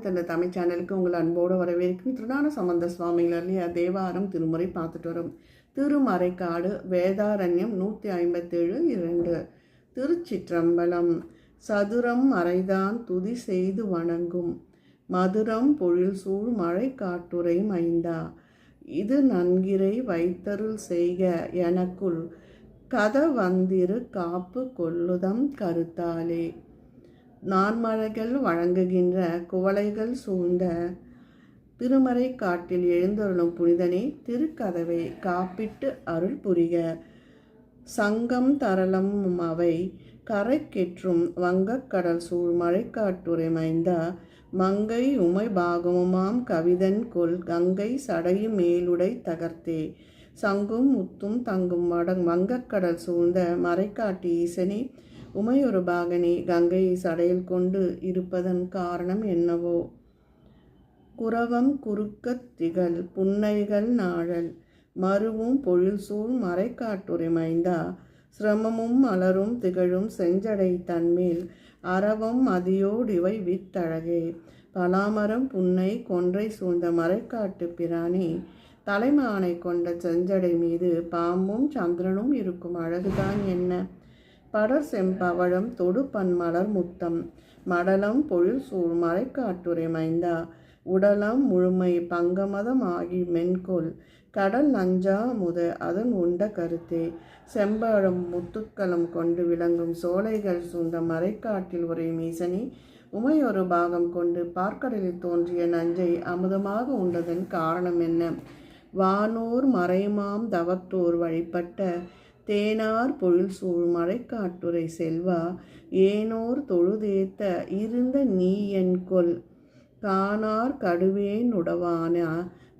தந்த தமிழ் சேனலுக்கு உங்கள் அன்போடு வரவேற்கும் திருநான சம்பந்த சுவாமிகளே தேவாரம் திருமுறை பார்த்துட்டு வரும். திருமறைக்காடு வேதாரண்யம் நூற்றி ஐம்பத்தேழு இரண்டு. திருச்சிற்றம்பலம் சதுரம் மறைதான் துதி செய்து வணங்கும். மதுரம் பொழில் சூழ் மழை காட்டுரை மைந்தா. இது நன்கிரை வைத்தருள் செய்க எனக்குள் கத வந்திரு காப்பு கொள்ளுதம் கருத்தாலே. நான்மலைகள் வழங்குகின்ற குவளைகள் சூழ்ந்த திருமறை காட்டில் எழுந்தருளும் புனிதனே திருக்கதவை காப்பிட்டு அருள் புரிக சங்கம் தரளம் அவை கரைக்கெற்றும் வங்கக்கடல் சூழ் மழைக்காட்டுரை மைந்தா. மங்கை உமை பாகமுமாம் கவிதன் கொல் கங்கை சடையும் மேலுடை தகர்த்தே. சங்கும் முத்தும் தங்கும் வடங் வங்கக்கடல் சூழ்ந்த மறைக்காட்டு ஈசனே உமையொரு பாகனி கங்கையை சடையில் கொண்டு இருப்பதன் காரணம் என்னவோ? குரவம் குறுக்கத் திகழ் புன்னைகள் நாழல் மருவும் பொழில் சூழ் மறைக்காட்டுரை மைந்தா. சிரமமும் மலரும் திகழும் செஞ்சடை தன்மேல் அறவம் மதியோடிவை வித்தழகே பலாமரம் புன்னை கொன்றை சூழ்ந்த மறைக்காட்டு பிராணி தலைமானை கொண்ட செஞ்சடை மீது பாம்பும் சந்திரனும் இருக்கும் அழகுதான் என்ன? படர் செம்பவழம் தொடு பன்மலர் முத்தம். மடலம் பொழில் சூழ் மறைக்காட்டுரை மைந்தா. உடலம் முழுமை பங்கமதம் ஆகி மென்கொள். கடல் நஞ்சா முத அதன் உண்ட கருத்தே. செம்பழம் முத்துக்களம் கொண்டு விளங்கும் சோலைகள் சூழ்ந்த மறைக்காட்டில் ஒரே மீசனி. உமையொரு பாகம் கொண்டு பார்க்கடலில் தோன்றிய நஞ்சை அமுதமாக உண்டதன் காரணம் என்ன? வானோர் மறைமாம் தவத்தோர் வழிபட்ட தேனார் பொழில் சூழ் மழைக்காட்டுரை செல்வா ஏனோர் தொழுதேத்த இருந்த நீ என் கொல். காணார் கடுவேன் உடவான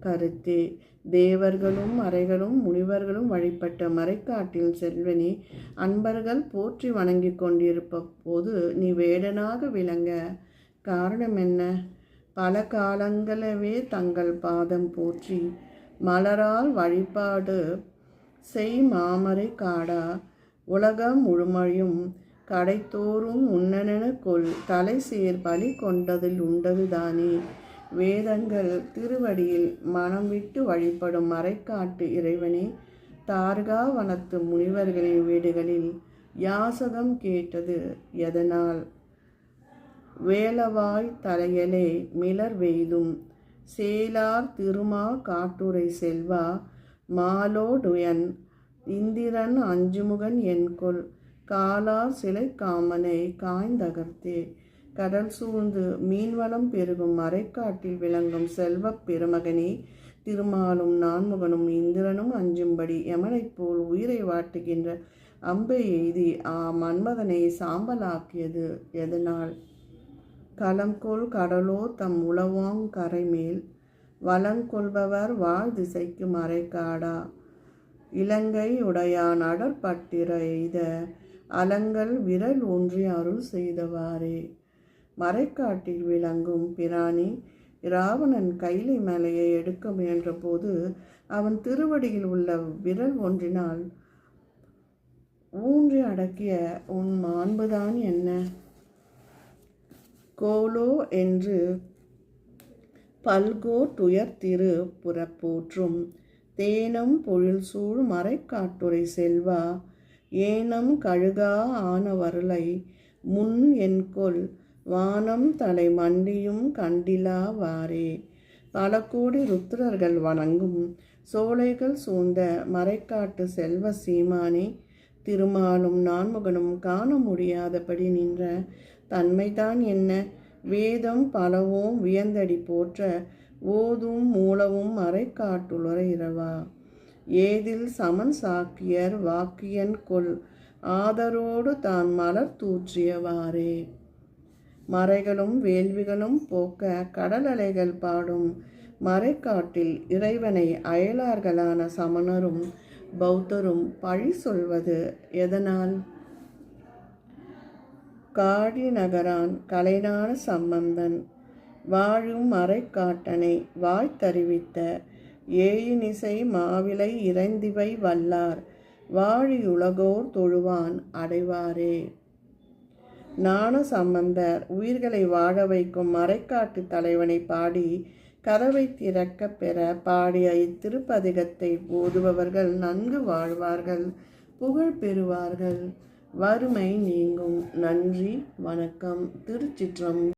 கருத்தே. தேவர்களும் மறைகளும் முனிவர்களும் வழிபட்ட மறைக்காட்டில் செல்வனே அன்பர்கள் போற்றி வணங்கி கொண்டிருப்ப போது நீ வேடனாக விளங்க. காரணம் என்ன? பல காலங்களவே தங்கள் பாதம் போற்றி மலரால் வழிபாடு செய் மாமரை காடா உலகம் முழுமழியும் கடைத்தோறும் உன்னனென கொள் தலை சேர் பலி கொண்டதில் உண்டதுதானே வேதங்கள் திருவடியில் மனம் விட்டு வழிபடும் மறைக்காட்டு இறைவனே தார்கா வனத்து முனிவர்களின் வீடுகளில் யாசகம் கேட்டது எதனால்? வேலவாய் தலையலே மிளர் வெய்தும் சேலார் திருமா காட்டுரை செல்வா மாலோடுயன் இந்திரன் அஞ்சுமுகன் என்கொள் காலார் சிலை காமனை காய்ந்தகர்த்தே. கடல் சூழ்ந்து மீன்வளம் பெருகும் மறைக்காட்டில் விளங்கும் செல்வப் பெருமகனே திருமாலும் நான்முகனும் இந்திரனும் அஞ்சும்படி எமனைப் போல் உயிரை வாட்டுகின்ற அம்பை எய்தி ஆ மன்மதனை சாம்பலாக்கியது எதனால்? களங்கொள் கடலோ தம் உளவாங் கரைமேல் வளங்கொள்பவர் வாழ் திசைக்கு மறைக்காடா இலங்கை உடையான் அடற்பட்டிர எய்த அலங்கள் விரல் ஒன்றி அருள் செய்தவாறே. மறைக்காட்டில் விளங்கும் பிராணி ராவணன் கைலை மலையை எடுக்க முயன்றபோது அவன் திருவடியில் உள்ள விரல் ஒன்றினால் ஊன்றி அடக்கிய உன் மாண்புதான் என்ன? கோலோ என்று பல்கோட்டுயர் திரு புறப்போற்றும் தேனம் பொழில் சூழ் மறைக்காட்டுரை செல்வா. ஏனம் கழுகா ஆன வருளை முன் என்கொல் வானம் தலை மண்டியும் கண்டிலா வாரே. பல கோடி ருத்ரர்கள் வணங்கும். சோலைகள் சூழ்ந்த மறைக்காட்டு செல்வ சீமானே திருமாலும் நான்முகனும் காண முடியாதபடி நின்ற தன்மைதான் என்ன? வேதம் பலவும் வியந்தடி போற்ற ஓதும் மூலவும் மறைக்காட்டுளர இரவா. ஏதில் சமன் சாக்கியர் வாக்கியன் கொள் ஆதரோடு தான் மலர் தூற்றியவாறே மறைகளும் வேள்விகளும் போக்க கடல் அலைகள் பாடும் மறைக்காட்டில் இறைவனை அயலார்களான சமணரும் பௌத்தரும் பழி சொல்வது எதனால்? காடி நகரான் கலைஞான சம்பந்தன் வாழும் மறைக்காட்டனை வாய்த்தறிவித்த ஏயினிசை மாவிலை இறைந்திவை வல்லார் வாழியுலகோர் தொழுவான் அடைவாரே. ஞான சம்பந்தர் உயிர்களை வாழ வைக்கும் மறைக்காட்டு தலைவனை பாடி கதவை திறக்க பெற பாடிய இத்திருப்பதிகத்தை ஓதுபவர்கள் நன்கு வாழ்வார்கள் புகழ் பெறுவார்கள். வறுமை நீங்கும். நன்றி வணக்கம். திருச்சிற்றம்